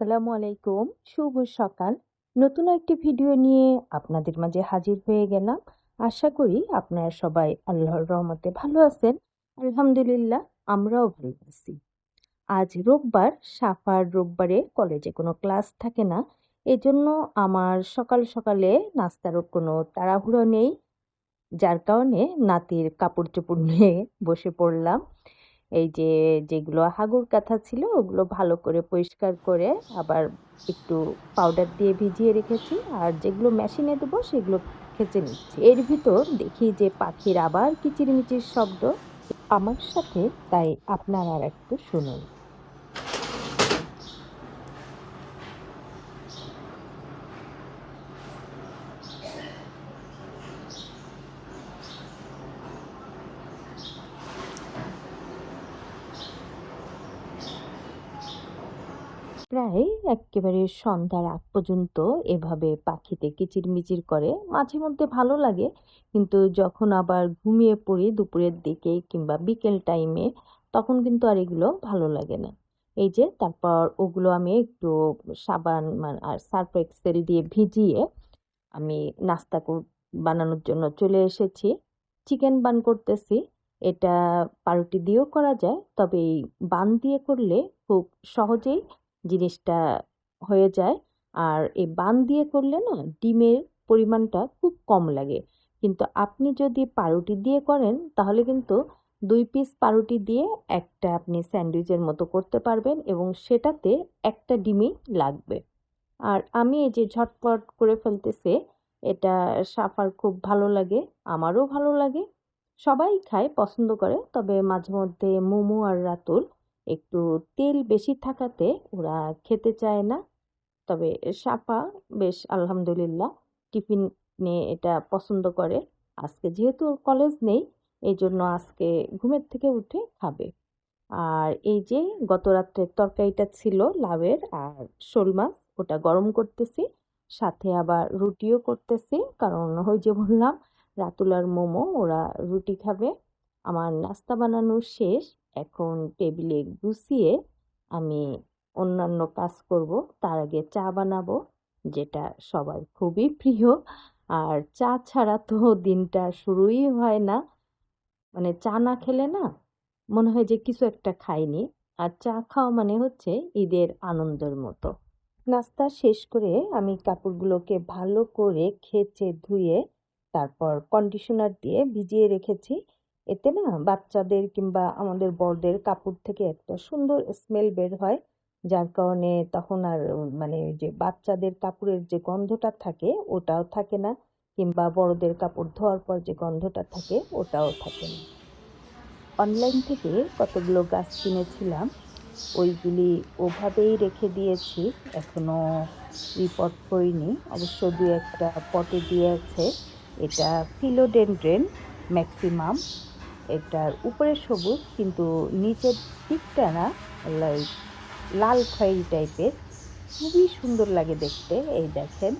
আসসালামু আলাইকুম, শুভ সকাল। নতুন একটি ভিডিও নিয়ে আপনাদের মাঝে হাজির হয়ে গেলাম। আশা করি আপনারা সবাই আল্লাহর রহমতে ভালো আছেন। আলহামদুলিল্লাহ, আমরাও ভালো আছি। আজ রোববার, সাফার রোববারে কলেজে কোনো ক্লাস থাকে না। এজন্য আমার সকাল সকালে নাস্তারও কোনো তাড়াহুড়ো নেই। যার কারণে নাতির কাপড় চোপড় নিয়ে বসে পড়লাম। এই যে, যেগুলো হাগুর কাঁথা ছিল, ওগুলো ভালো করে পরিষ্কার করে আবার একটু পাউডার দিয়ে ভিজিয়ে রেখেছি। আর যেগুলো মেশিনে দেবো, সেগুলো খেচে নিচ্ছি। এর ভিতর দেখি যে, পাখির আবার কিচিরমিচির শব্দ। আমার সাথে, তাই আপনারা একটু শুনুন। প্রায় এক্কেবারে সন্ধ্যার আগ পর্যন্ত এভাবে পাখিতে কিচিরমিচির করে, মাঝে মধ্যে ভালো লাগে। কিন্তু যখন আবার ঘুমিয়ে পড়ি দুপুরের দিকে কিংবা বিকেল টাইমে, তখন কিন্তু আর এগুলো ভালো লাগে না। এই যে তারপর ওগুলো আমি একটু সাবান মানে আর সার্ফ এক্সেল দিয়ে ভিজিয়ে আমি নাস্তা বানানোর জন্য চলে এসেছি। চিকেন বান করতেছি। এটা পাউরুটি দিয়েও করা যায়, তবে এই বান দিয়ে করলে খুব সহজেই জিনিসটা হয়ে যায়। আর এই বান দিয়ে করলে না ডিমের পরিমাণটা খুব কম লাগে। কিন্তু আপনি যদি পাউরুটি দিয়ে করেন, তাহলে কিন্তু দুই পিস পাউরুটি দিয়ে একটা আপনি স্যান্ডউইচের মতো করতে পারবেন এবং সেটাতে একটা ডিমই লাগবে। আর আমি এই যে ঝটপট করে ফেলতেছে, এটা সাফার খুব ভালো লাগে, আমারও ভালো লাগে। সবাই খায়, পছন্দ করে, তবে মাঝে মধ্যে মোমো আর রাতুল একটু তেল বেশি থাকাতে ওরা খেতে চায় না। তবে সাপা বেশ আলহামদুলিল্লাহ টিফিনে এটা পছন্দ করে। আজকে যেহেতু কলেজ নেই এই জন্য আজকে ঘুমের থেকে উঠে খাবে। আর এই যে গত রাত্রের তরকারিটা ছিল লাউয়ের আর শোল মাছ, ওটা গরম করতেছি, সাথে আবার রুটিও করতেছি, কারণ ওই যে বললাম রাতুলার মোমো, ওরা রুটি খাবে। আমার নাস্তা বানানো শেষ এখন টেবিলে গুছিয়ে আমি অন্যান্য কাজ করব। তার আগে চা বানাবো, যেটা সবার খুবই প্রিয়। আর চা ছাড়া তো দিনটা শুরুই হয় না। মানে চা না খেলে না মনে হয় যে কিছু একটা খাইনি। আর চা খাওয়া মানে হচ্ছে ঈদের আনন্দের মতো। নাস্তা শেষ করে আমি কাপড়গুলোকে ভালো করে খেচে ধুয়ে, তারপর কন্ডিশনার দিয়ে ভিজিয়ে রেখেছি। এতে না বাচ্চাদের কিংবা আমাদের বড়দের কাপড় থেকে একটা সুন্দর স্মেল বের হয়। যার কারণে তখন আর মানে যে বাচ্চাদের কাপড়ের যে গন্ধটা থাকে ওটাও থাকে না, কিংবা বড়দের কাপড় ধোয়ার পর যে গন্ধটা থাকে ওটাও থাকে না। অনলাইন থেকে কতগুলো গাছ কিনেছিলাম, ওইগুলি ওভাবেই রেখে দিয়েছি এখনও রিপোর্ট করিনি। অবশ্য দু একটা পটে দিয়েছে। এটা ফিলোডেন্ড্রেন ম্যাক্সিমাম এটার উপরে সবুজ, কিন্তু নিচের দিকটা না লাল খয়েরি টাইপের। খুবই সুন্দর লাগে দেখতে, এই দেখেন।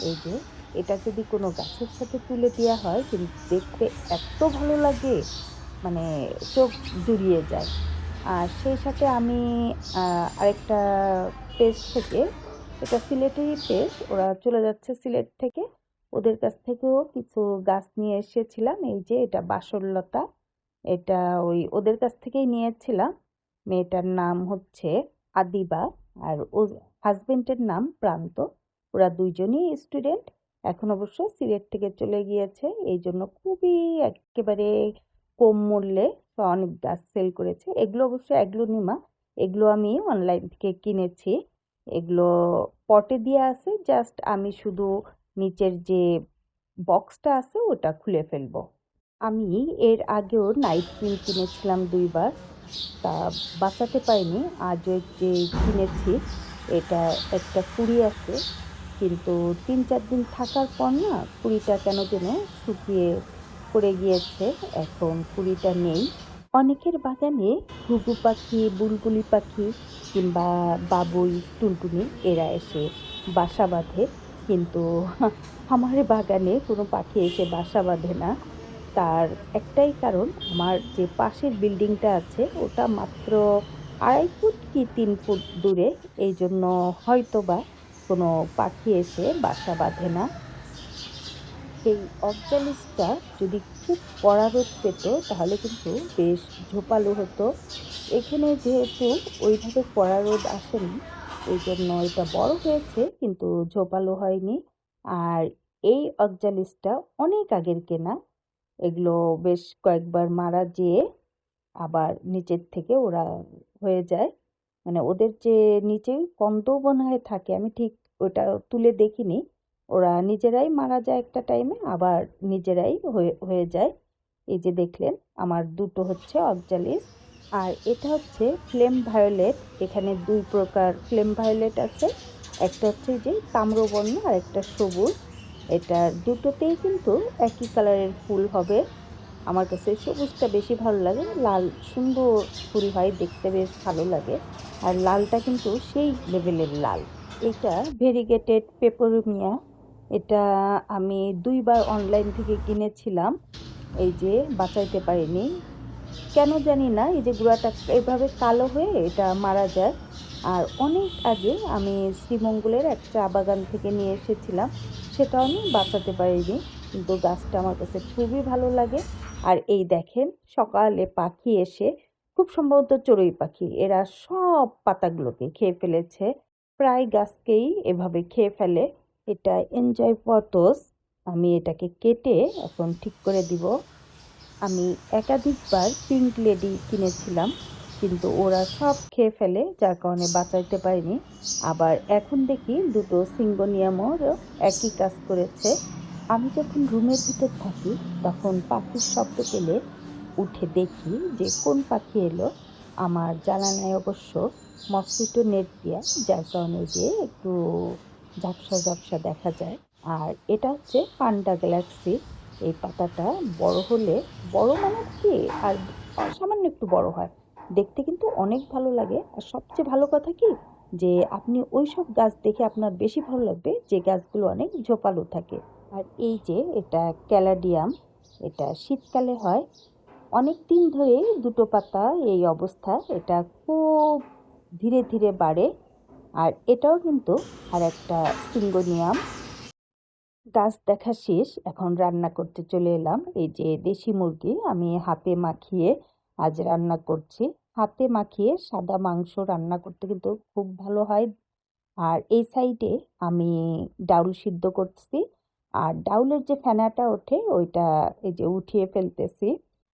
এই যে, এটা যদি কোনো গাছের সাথে তুলে দেওয়া হয়, কিন্তু দেখতে এত ভালো লাগে মানে চোখ জুড়িয়ে যায়। আর সেই সাথে আমি আরেকটা পেজ থেকে, এটা সিলেটেরই পেজ ওরা চলে যাচ্ছে সিলেট থেকে। ওদের কাছ থেকেও কিছু গাছ নিয়ে এসেছিলাম, এই যে, এটা বাসরলতা এটা ওই ওদের কাছ থেকেই নিয়েছিলাম। মেয়েটার নাম হচ্ছে আদিবা আর ও হাজবেন্ডের নাম প্রান্ত। ওরা দুইজনই স্টুডেন্ট এখন অবশ্য সিলেট থেকে চলে গিয়েছে। এই জন্য খুবই একেবারে কম মূল্যে অনেক গাছ সেল করেছে। এগুলো অবশ্য নিমা এগুলো আমি অনলাইন থেকে কিনেছি। এগুলো পটে দিয়ে আছে জাস্ট আমি শুধু নিচের যে বক্সটা আছে, ওটা খুলে ফেলব। আমি এর আগেও নাইট ক্রিম কিনেছিলাম দুইবার। তা বাঁচাতে পারিনি। আজ যে কিনেছি, এটা একটা কুড়ি আছে। কিন্তু তিন চার দিন থাকার পর না, কুড়িটা কেন যেন শুকিয়ে পড়ে গিয়েছে। এখন কুড়িটা নেই। অনেকের বাগানে ঘুঘু পাখি, বুলবুলি পাখি কিংবা বাবুই, টুনটুনি, এরা এসে বাসা বাঁধে। কিন্তু আমার বাগানে কোনো পাখি এসে বাসা বাঁধে না। তার একটাই কারণ, আমার যে পাশের বিল্ডিংটা আছে, ওটা মাত্র আড়াই ফুট কি তিন ফুট দূরে, এই জন্য হয়তো বা কোনো পাখি এসে বাসা বাঁধে না। সেই অক্সালিসটা যদি খুব কড়া রোদ পেত, তাহলে কিন্তু বেশ ঝোপালো হতো। এখানে যেহেতু ওইভাবে কড়া রোদ আসেনি, এই জন্য এটা বড় হয়েছে, কিন্তু ঝোপালো হয়নি। আর এই অক্সালিসটা অনেক আগের কেনা এগুলো বেশ কয়েকবার মারা যেয়ে আবার নিচের থেকে ওরা হয়ে যায়। মানে ওদের যে নিচে কন্দ মনে হয় থাকে, আমি ঠিক ওটা তুলে দেখিনি। ওরা নিজেরাই মারা যায় একটা টাইমে আবার নিজেরাই হয়ে হয়ে যায়। এই যে দেখলেন, আমার দুটো হচ্ছে অকজালিস আর এটা হচ্ছে ফ্লেম ভায়োলেট। এখানে দুই প্রকার ফ্লেম ভায়োলেট আছে। একটা হচ্ছে যে তাম্রবর্ণ আর একটা সবুজ। এটার দুটোতেই কিন্তু একই কালারের ফুল হবে। আমার কাছে সবুজটা বেশি ভালো লাগে, লাল সুন্দর ফুল হয়, দেখতে বেশ ভালো লাগে। আর লালটা কিন্তু সেই লেভেলের লাল। এটা ভেরিগেটেড পেপরুমিয়া। এটা আমি দুইবার অনলাইন থেকে কিনেছিলাম। এই যে বাঁচাইতে পারিনি। কেন জানি না, এই যে গুঁড়াটা এভাবে কালো হয়ে এটা মারা যায়। আর অনেক আগে আমি শ্রীমঙ্গলের এক চা বাগান থেকে নিয়ে এসেছিলাম, সেটা আমি বাঁচাতে পারিনি, কিন্তু গাছটা আমার কাছে খুবই ভালো লাগে। আর এই দেখেন, সকালে পাখি এসে, খুব সম্ভবত চড়ুই পাখি, এরা সব পাতাগুলোকে খেয়ে ফেলেছে। প্রায় গাছকেই এভাবে খেয়ে ফেলে। এটা এনজয় পটস, আমি এটাকে কেটে এখন ঠিক করে দিব। আমি একাধিকবার পিঙ্ক লেডি কিনেছিলাম। কিন্তু ওরা সব খেয়ে ফেলে, যার কারণে বাঁচাইতে পারিনি। আবার এখন দেখি দুটো সিঙ্গোনিয়ামও একই কাজ করেছে। আমি যখন রুমের ভিতর থাকি, তখন পাখির শব্দ পেলে উঠে দেখি যে কোন পাখি এলো। আমার জানানায় অবশ্য মসকিটো নেট দেওয়া যার কারণে যে একটু ঝাপসা ঝাপসা দেখা যায়। আর এটা হচ্ছে পান্ডা গ্যালাক্সি। এই পাতাটা বড় হলে বড় মানে কি? আর সামান্য একটু বড় হয়। দেখতে কিন্তু অনেক ভালো লাগে। আর সবচেয়ে ভালো কথা কি? যে আপনি ওই সব গাছ দেখে আপনার বেশি ভালো লাগবে, যে গাছগুলো অনেক ঝোপালো থাকে। আর এই যে এটা ক্যালাডিয়াম, এটা শীতকালে হয়। অনেক দিন ধরে দুটো পাতা এই অবস্থা, এটা খুব ধীরে ধীরে বাড়ে। আর এটাও কিন্তু আর একটা সিঙ্গোনিয়াম। গাছ দেখা শেষ, এখন রান্না করতে চলে এলাম। এই যে দেশি মুরগি, আমি হাতে মাখিয়ে আজ রান্না করছি। হাতে মাখিয়ে সাদা মাংস রান্না করতে কিন্তু খুব ভালো হয়। আর এই সাইডে আমি ডাউল সিদ্ধ করছি। আর ডাউলের যে ফেনাটা ওঠে, ওইটা এই যে উঠিয়ে ফেলতেছি।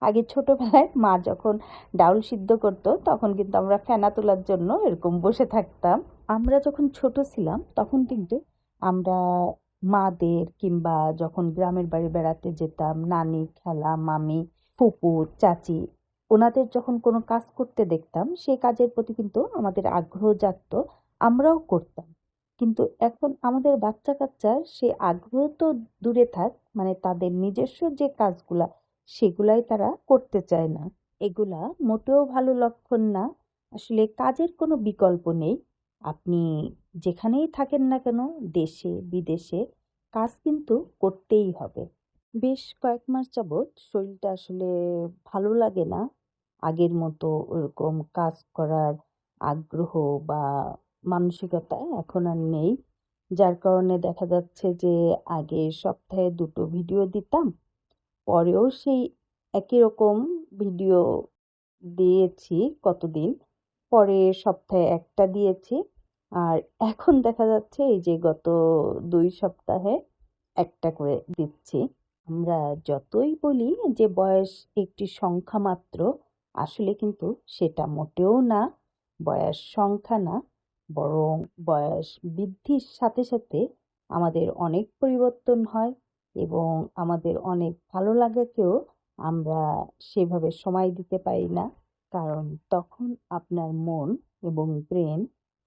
আগে ছোটোবেলায় মা যখন ডাউল সিদ্ধ করতো, তখন কিন্তু আমরা ফেনা তোলার জন্য এরকম বসে থাকতাম। আমরা যখন ছোট ছিলাম, তখন কিন্তু আমরা মাদের কিংবা যখন গ্রামের বাড়ি বেড়াতে যেতাম নানি খেলা, মামি, ফুপু, চাচি ওনাদের যখন কোনো কাজ করতে দেখতাম সেই কাজের প্রতি কিন্তু আমাদের আগ্রহ জাগত, আমরাও করতাম। কিন্তু এখন আমাদের বাচ্চা কাচ্চার সে আগ্রহ তো দূরে থাক মানে তাদের নিজস্ব যে কাজগুলা, সেগুলাই তারা করতে চায় না। এগুলা মোটেও ভালো লক্ষণ না। আসলে কাজের কোনো বিকল্প নেই। আপনি যেখানেই থাকেন না কেন, দেশে, বিদেশে, কাজ কিন্তু করতেই হবে। বেশ কয়েক মাস যাবৎ শরীরটা আসলে ভালো লাগে না। আগের মতো ওরকম কাজ করার আগ্রহ বা মানসিকতা এখন আর নেই। যার কারণে দেখা যাচ্ছে যে, আগে সপ্তাহে দুটো ভিডিও দিতাম, পরেও সেই একই রকম ভিডিও দিয়েছি কতদিন, পরে সপ্তাহে একটা দিয়েছি। আর এখন দেখা যাচ্ছে এই যে গত দুই সপ্তাহে একটা করে দিচ্ছি। আমরা যতই বলি যে, বয়স একটি সংখ্যা মাত্র আসলে কিন্তু সেটা মোটেও না, বয়স সংখ্যা না, বরং বয়স বৃদ্ধির সাথে সাথে আমাদের অনেক পরিবর্তন হয় এবং আমাদের অনেক ভালো লাগাকেও আমরা সেভাবে সময় দিতে পারি না। কারণ তখন আপনার মন এবং ব্রেন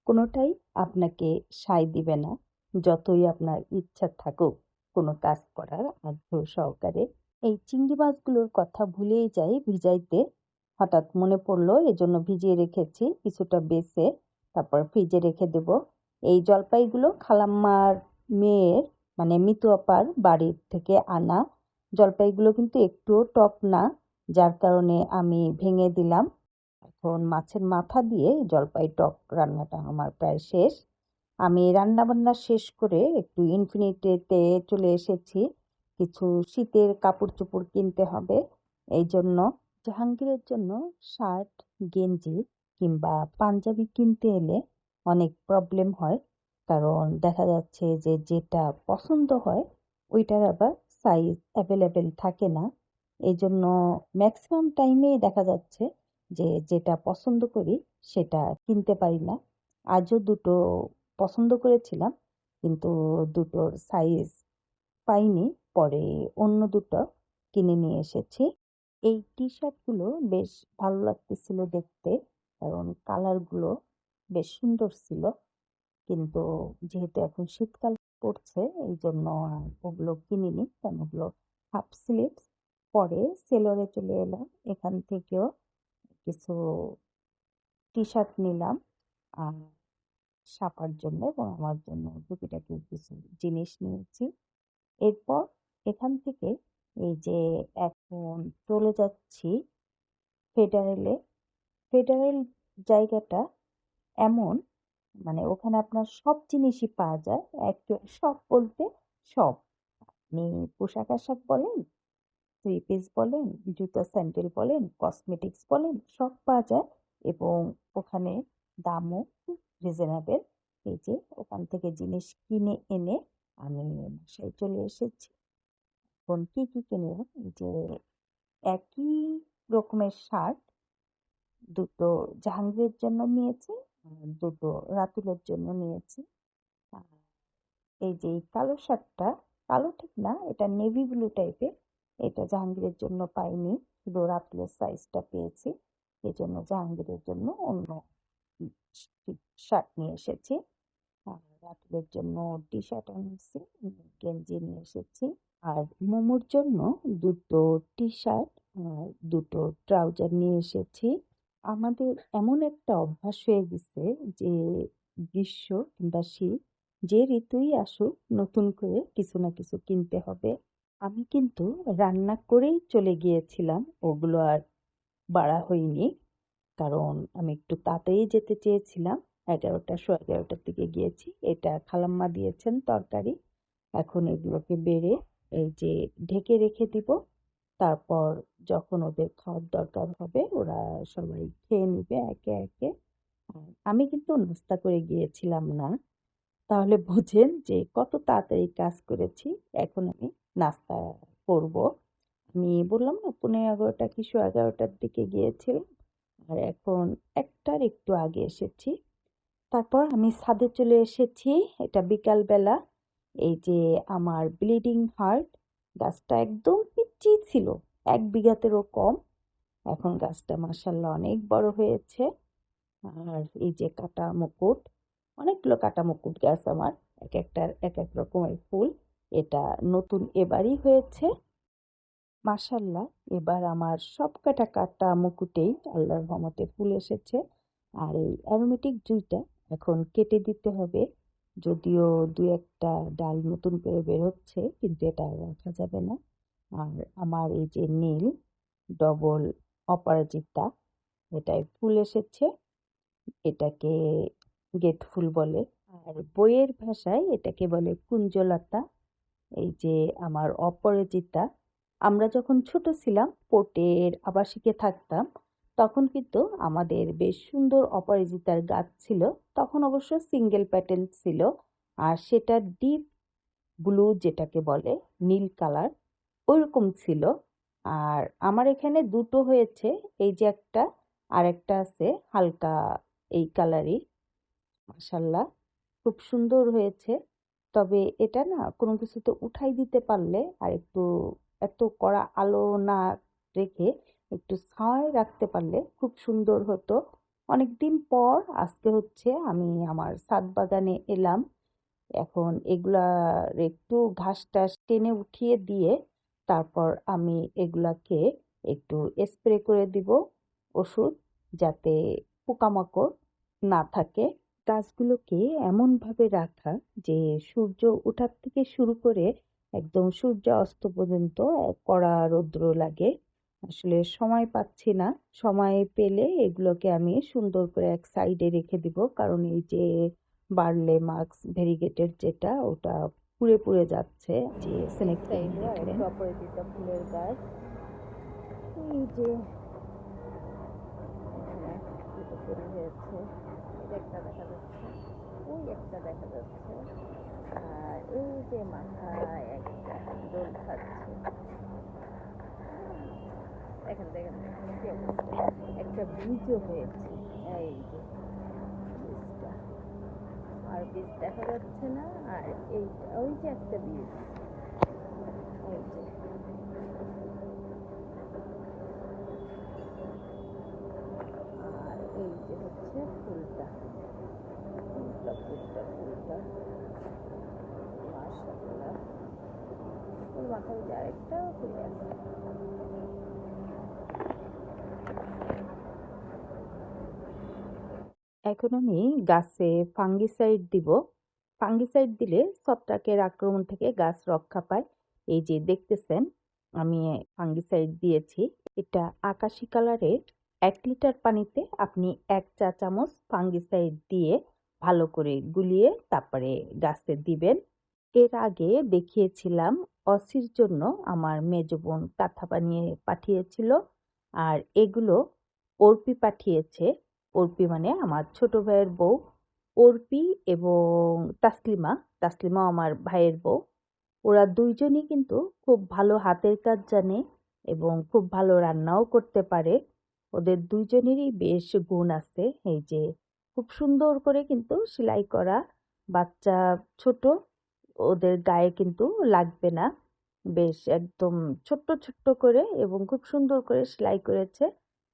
কোনোটাই আপনাকে সায় দিবে না। যতই আপনার ইচ্ছা থাকুক কোনো কাজ করার আগ্রহ সহকারে। এই চিংড়ি মাছগুলোর কথা ভুলেই যাই, ভিজাইতে হঠাৎ মনে পড়ল, এজন্য ভিজিয়ে রেখেছি কিছুটা বেছে তারপর ফ্রিজে রেখে দেব। এই জলপাইগুলো খালাম্মার মেয়ের মানে মিতু আপার বাড়ির থেকে আনা। জলপাইগুলো কিন্তু একটুও টক না, যার কারণে আমি ভেঙে দিলাম। এখন মাছের মাথা দিয়ে জলপাই টক রান্নাটা আমার প্রায় শেষ। আমি রান্নাবান্না শেষ করে একটু ইনফিনিটিতে চলে এসেছি। কিছু শীতের কাপড় চোপড় কিনতে হবে এই জন্য জাহাঙ্গীরের জন্য শার্ট, গেঞ্জি কিংবা পাঞ্জাবি কিনতে এলে অনেক প্রবলেম হয়। কারণ দেখা যাচ্ছে যে যেটা পছন্দ হয়, ওইটার আবার সাইজ অ্যাভেলেবেল থাকে না। এই জন্য ম্যাক্সিমাম টাইমেই দেখা যাচ্ছে যে যেটা পছন্দ করি সেটা কিনতে পারি না। আজও দুটো পছন্দ করেছিলাম, কিন্তু দুটোর সাইজ পাইনি। পরে অন্য দুটো কিনে নিয়ে এসেছি। এই টি শার্টগুলো বেশ ভালো লাগতেছিল দেখতে কারণ কালারগুলো বেশ সুন্দর ছিল। কিন্তু যেহেতু এখন শীতকাল পড়ছে, এই জন্য ওগুলো কিনিনি। কারণ ওগুলো হাফ স্লিভস পরে সেলরে চলে এলাম। এখান থেকেও কিছু টি শার্ট নিলাম। আর সাপার জন্য এবং আমার জন্য টুকিটাকি কিছু জিনিস নিয়েছি। এরপর এখান থেকে এই যে এখন চলে যাচ্ছি ফেডারেলে ফেডারেল জায়গাটা এমন মানে ওখানে আপনার সব জিনিসই পাওয়া যায়। একটু সব বলতে সব আপনি পোশাক আশাক বলেন থ্রি পিস বলেন, জুতো স্যান্ডেল বলেন কসমেটিক্স বলেন, সব পাওয়া যায় এবং ওখানে দামও রিজনেবল এই যে ওখান থেকে জিনিস কিনে এনে আমি বাসায় চলে এসেছি। এখন কী কী কিনে যে একই রকমের শার্ট দুটো জাহাঙ্গীরের জন্য নিয়েছি দুটো রাতুলের জন্য নিয়েছি। এই যে কালো শার্টটা, কালো ঠিক না, এটা নেভি ব্লু টাইপের এটা জাহাঙ্গীরের জন্য পাইনি, শুধু রাতুলের সাইজটা পেয়েছি এই জন্য জাহাঙ্গীরের জন্য অন্য শার্ট নিয়ে এসেছি। রাতুলের জন্য টি শার্ট আনছি, গেঞ্জি নিয়ে এসেছি। আর মোমোর জন্য দুটো টি শার্ট আর দুটো ট্রাউজার নিয়ে এসেছি। আমাদের এমন একটা অভ্যাস হয়ে গেছে যে, গ্রীষ্ম কিংবা শীত যে ঋতুই আসুক, নতুন করে কিছু না কিছু কিনতে হবে। আমি কিন্তু রান্না করেই চলে গিয়েছিলাম, ওগুলো আর বাড়া হয়নি। কারণ আমি একটু তাড়াতাড়ি যেতে চেয়েছিলাম। এগারোটা শো এগারোটার দিকে গিয়েছি। এটা খালাম্মা দিয়েছেন তরকারি। এখন এগুলোকে বেড়ে এই যে ঢেকে রেখে দিব। তারপর যখন ওদের খাওয়ার দরকার হবে, ওরা সবাই খেয়ে নিবে একে একে। আমি কিন্তু নাস্তা করে গিয়েছিলাম না। তাহলে বোঝেন যে কত তাড়াতাড়ি কাজ করেছি। এখন আমি নাস্তা করব। আমি বললাম, না, পনেরো এগারোটা কিছু এগারোটার দিকে গিয়েছিলাম। আর এখন একটার একটু আগে এসেছি। তারপর আমি ছাদে চলে এসেছি। এটা বিকালবেলা। এই যে আমার ব্লিডিং হার্ট গাছটা একদম পিচ্ছি ছিল, এক বিঘাতেরও কম। এখন গাছটা মাসাল্লাহ অনেক বড় হয়েছে। আর এই যে কাটা মুকুট, অনেকগুলো কাটা মুকুট গাছ আমার, এক একটার এক এক রকমের ফুল। এটা নতুন এবারই হয়েছে। মাসাল্লাহ এবার আমার সব কাটা কাটা মুকুটেই আল্লাহর রহমতে ফুল এসেছে। আর এই অ্যারোমেটিক জুইটা এখন কেটে দিতে হবে। যদিও দু একটা ডাল নতুন করে বেরোচ্ছে, কিন্তু এটা রাখা যাবে না। আর আমার এই যে নীল, ডবল অপরাজিতা এটায় ফুল এসেছে। এটাকে গেট ফুল বলে। আর বইয়ের ভাষায় এটাকে বলে কুঞ্জলতা। এই যে আমার অপরাজিতা আমরা যখন ছোট ছিলাম পোটের আবাসিকে থাকতাম তখন কিন্তু আমাদের বেশ সুন্দর অপরাজিতার গাছ ছিল। তখন অবশ্য সিঙ্গেল প্যাটেল ছিল আর সেটা ডিপ ব্লু যেটাকে বলে, নীল কালার ওইরকম ছিল। আর আমার এখানে দুটো হয়েছে, এই যে একটা আর একটা আছে হালকা এই কালারই মাসাল্লাহ খুব সুন্দর হয়েছে। তবে এটা না কোনো কিছুতে উঠাই দিতে পারলে আর একটু এত কড়া আলো না রেখে একটু ছায় রাখতে পারলে খুব সুন্দর হতো। অনেক দিন পর আজকে হচ্ছে আমি আমার সাত বাগানে এলাম। এখন এগুলার একটু ঘাস টাস টেনে উঠিয়ে দিয়ে তারপর আমি এগুলাকে একটু স্প্রে করে দিব ওষুধ যাতে পোকামাকড় না থাকে। গাছগুলোকে এমনভাবে রাখা যে সূর্য ওঠার থেকে শুরু করে একদম সূর্য অস্ত পর্যন্ত কড়া রৌদ্র লাগে। আসলে সময় পাচ্ছি না। সময় পেলে এগুলোকে আমি সুন্দর করে এক সাইডে রেখে দিব। কারণ এই যে বার্লে মাস্ক ভেরিগেটেড যেটা ওটা পুড়ে পুড়ে যাচ্ছে। যে স্নেক ফুলের গাছ। এই যে হয়েছে একটা দেখা যাচ্ছে ওই একটা দেখা যাচ্ছে। আর এই যে একটা দোল খাচ্ছে একটা বীজও হয়েছে। এই যে বীজটা আর বীজ দেখা যাচ্ছে না, আর এইটা, ওই যে একটা বীজ ওই যে। আর এই যে হচ্ছে ফুলটা। ফুলটা ফুলটা ফুলটা। মাশাআল্লাহ। ফুল মাথায় আরেকটা ফুল আছে। এখন আমি গাছে ফাঙ্গিসাইড দিব। ফাঙ্গিসাইড দিলে ছত্রাকের আক্রমণ থেকে গাছ রক্ষা পায়। এই যে দেখতেছেন, আমি ফাঙ্গিসাইড দিয়েছি। এটা আকাশি কালারের এক লিটার পানিতে আপনি এক চা চামচ ফাঙ্গিসাইড দিয়ে ভালো করে গুলিয়ে তারপরে গাছে দিবেন। এর আগে দেখিয়েছিলাম অসির জন্য আমার মেজ বোন কাঁথা বানিয়ে পাঠিয়েছিল। আর এগুলো অর্পি পাঠিয়েছে। অর্পি মানে আমার ছোট ভাইয়ের বউ অর্পি এবং তাসলিমা। তাসলিমা আমার ভাইয়ের বউ। ওরা দুইজনই কিন্তু খুব ভালো হাতের কাজ জানে এবং খুব ভালো রান্নাও করতে পারে। ওদের দুইজনেরই বেশ গুণ আছে। এই যে খুব সুন্দর করে কিন্তু সেলাই করা বাচ্চা ছোট, ওদের গায়ে কিন্তু লাগবে না। বেশ একদম ছোট্ট ছোট্ট করে এবং খুব সুন্দর করে সেলাই করেছে।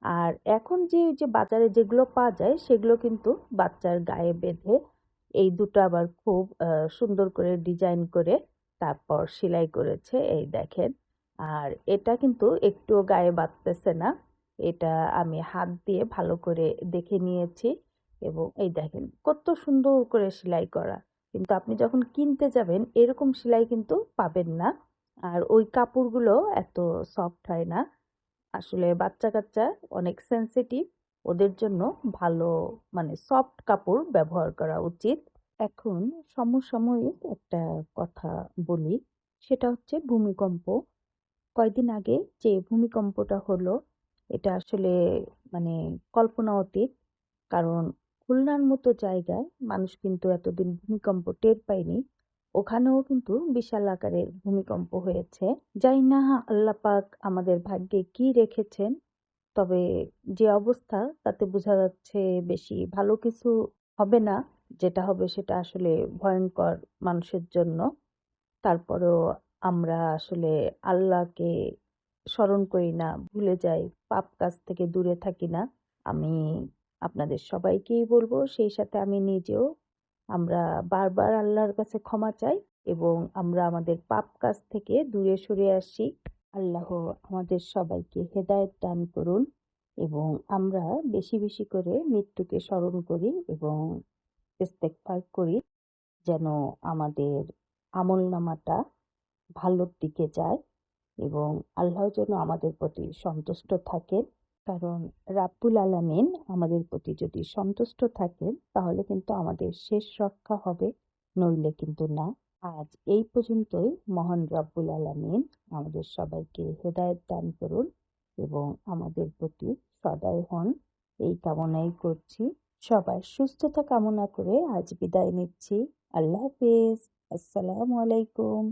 আর এখন যে যে বাজারে যেগুলো পাওয়া যায়, সেগুলো কিন্তু বাচ্চার গায়ে বেঁধে এই দুটো আবার খুব সুন্দর করে ডিজাইন করে তারপর সেলাই করেছে, এই দেখেন। আর এটা কিন্তু একটুও গায়ে বাঁধতেছে না। এটা আমি হাত দিয়ে ভালো করে দেখে নিয়েছি এবং এই দেখেন কত সুন্দর করে সেলাই করা। কিন্তু আপনি যখন কিনতে যাবেন, এরকম সেলাই কিন্তু পাবেন না। আর ওই কাপড়গুলো এত সফট হয় না। আসলে বাচ্চা কাচ্চা অনেক সেনসিটিভ ওদের জন্য ভালো মানে সফট কাপড় ব্যবহার করা উচিত। এখন সমসাময়িক একটা কথা বলি, সেটা হচ্ছে ভূমিকম্প। কয়দিন আগে যে ভূমিকম্পটা হলো, এটা আসলে মানে কল্পনা অতীত, কারণ খুলনার মতো জায়গায় মানুষ কিন্তু এতদিন ভূমিকম্প টের পায়নি। ওখানেও কিন্তু বিশাল আকারের ভূমিকম্প হয়েছে। যাই না আল্লাহ পাক আমাদের ভাগ্যে কি রেখেছেন, তবে যে অবস্থা তাতে বোঝা যাচ্ছে বেশি ভালো কিছু হবে না। যেটা হবে সেটা আসলে ভয়ঙ্কর মানুষের জন্য। তারপরেও আমরা আসলে আল্লাহকে স্মরণ করি না, ভুলে যাই, পাপ কাজ থেকে দূরে থাকি না। আমি আপনাদের সবাইকেই বলব, সেই সাথে আমি নিজেও আমরা বারবার আল্লাহর কাছে ক্ষমা চাই এবং আমরা আমাদের পাপ কাজ থেকে দূরে সরে আসি। আল্লাহ আমাদের সবাইকে হেদায়েত দান করুন এবং আমরা বেশি বেশি করে মৃত্যুকে স্মরণ করি এবং ইস্তেগফার করি যেন আমাদের আমল নামাটা ভালোর দিকে যায় এবং আল্লাহ যেন আমাদের প্রতি সন্তুষ্ট থাকেন। কারণ রাব্বুল আলামিন আমাদের প্রতি যদি সন্তুষ্ট থাকেন, তাহলে কিন্তু আমাদের শেষ রক্ষা হবে, নইলে কিন্তু না। আজ এই পর্যন্তই। মহান রাব্বুল আলামিন আমাদের সবাইকে হেদায়েত দান করুন এবং আমাদের প্রতি সদয় হন। এই কামনাই করছি। সবাই সুস্থতা কামনা করে আজ বিদায় নিচ্ছি। আল্লাহ হাফেজ। আসসালামু আলাইকুম।